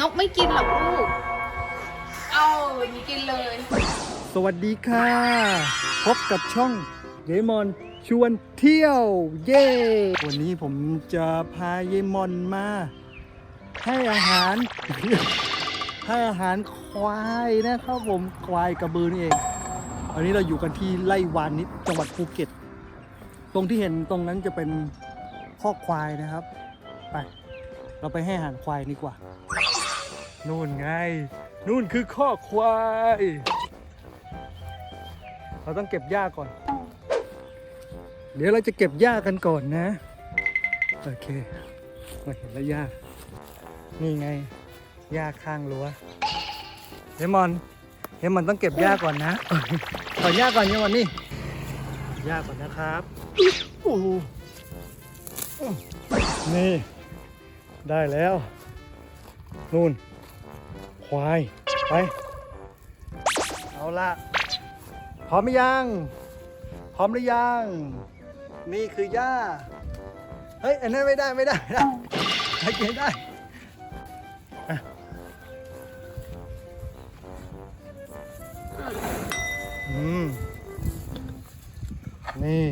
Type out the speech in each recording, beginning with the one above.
นกไม่กินหรอกลูก เอาหนูกินเลย สวัสดีค่ะ พบกับช่องเยมอนชวนเที่ยว เย้ วันนี้ผมจะพาเยมอนมา ให้อาหาร ให้อาหารควายนะครับผมควายกระบือนี่เองอันนี้เราอยู่กันที่ไร่วานนิดจังหวัดภูเก็ต ตรงที่เห็นตรงนั้นจะเป็นข้อกควายนะครับ ไป เราไปให้อาหารควายดีกว่า นู่นไง นู่นคือข้อควาย เราต้องเก็บหญ้าก่อน เดี๋ยวเราจะเก็บหญ้ากันก่อนนะ โอเคมาเห็นแล้วหญ้า นี่ไงหญ้าข้างรั้วเฮมอนเฮมอนต้องเก็บหญ้าก่อนนะขอหญ้าก่อนเฮมอนนี่หญ้าก่อนนะครับโอ้นี่ ได้แล้ว นู่น ควาย ไป เอาละพร้อมหรือยัง พร้อมหรือยัง นี่คือหญ้า เฮ้ย อันนั้นไม่ได้ไม่ได้ไม่ได้ให้กินได้อะอืม นี่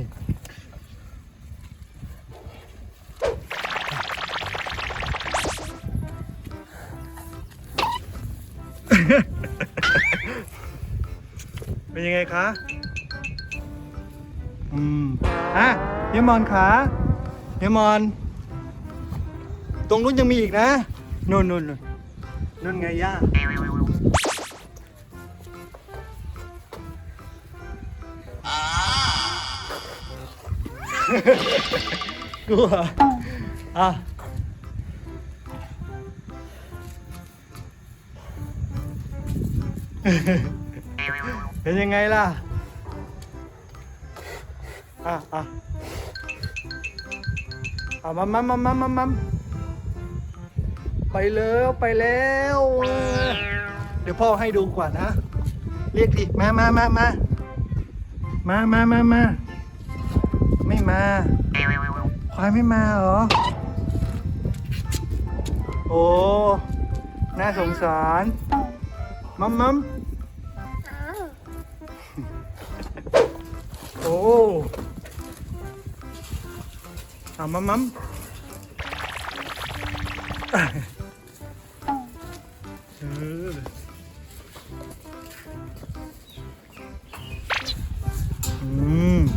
เป็นยังไงคะ อืม อะเยมอนขาเยมอน ตรงนู้นยังมีอีกนะนู่นนู่นนู่นนู่นไงย่า กลัวอะ เป็นยังไงล่ะ อะอะเอามามามามามามาไปแล้วไปแล้ว เดี๋ยวพ่อให้ดูก่อนนะ เรียกดิ มามามามามามามามาไม่มา ควายไม่มาเหรอ โอ้ น่าสงสาร mắm mắm, Ồ. À mắm mắm, Good. Mm.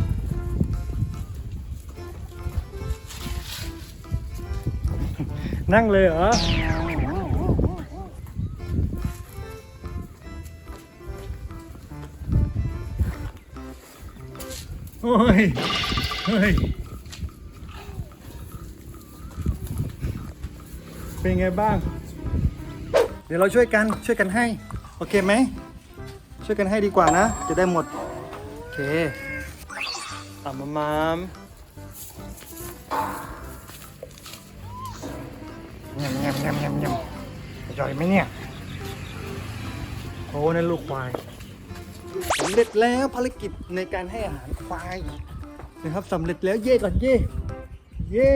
Năng hả? โอ้ย เฮ้ย เป็นไงบ้าง เดี๋ยวเราช่วยกันช่วยกันให้ โอเคไหม ช่วยกันให้ดีกว่านะ จะได้หมด โอเคอ่ามามามเงียบเงียบเงียบเงียบเงียบอร่อยไหมเนี่ย โอ้นั่นลูกควาย สำเร็จแล้วภารกิจในการให้อาหารควายนะครับสำเร็จแล้วเย่ก่อนเย่เย่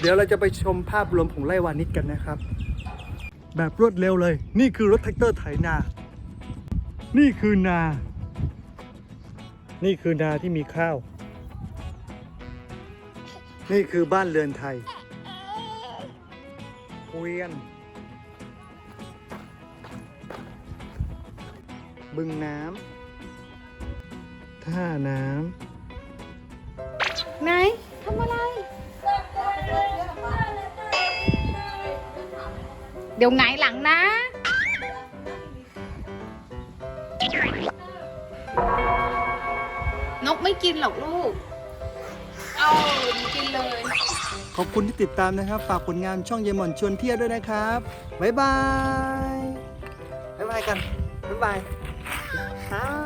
เดี๋ยวเราจะไปชมภาพรวมของไร่วานิชกันนะครับ แบบรวดเร็วเลย นี่คือรถแท็กเตอร์ไถนา นี่คือนา นี่คือนาที่มีข้าว นี่คือบ้านเรือนไทยเวียน บึงน้ำท่าน้ไหนทำอะไร เดี๋ยวไงายหลังนะ นกไม่กินหรอกลูก เอาหนูกินเลยำขอบคุณที่ติดตามนะครับ ฝากผลงานช่องเยายหมอนชวนเที่ยวด้วยนะครับ บ๊ายบาย บ๊ายบายกัน บ๊ายบาย Huh?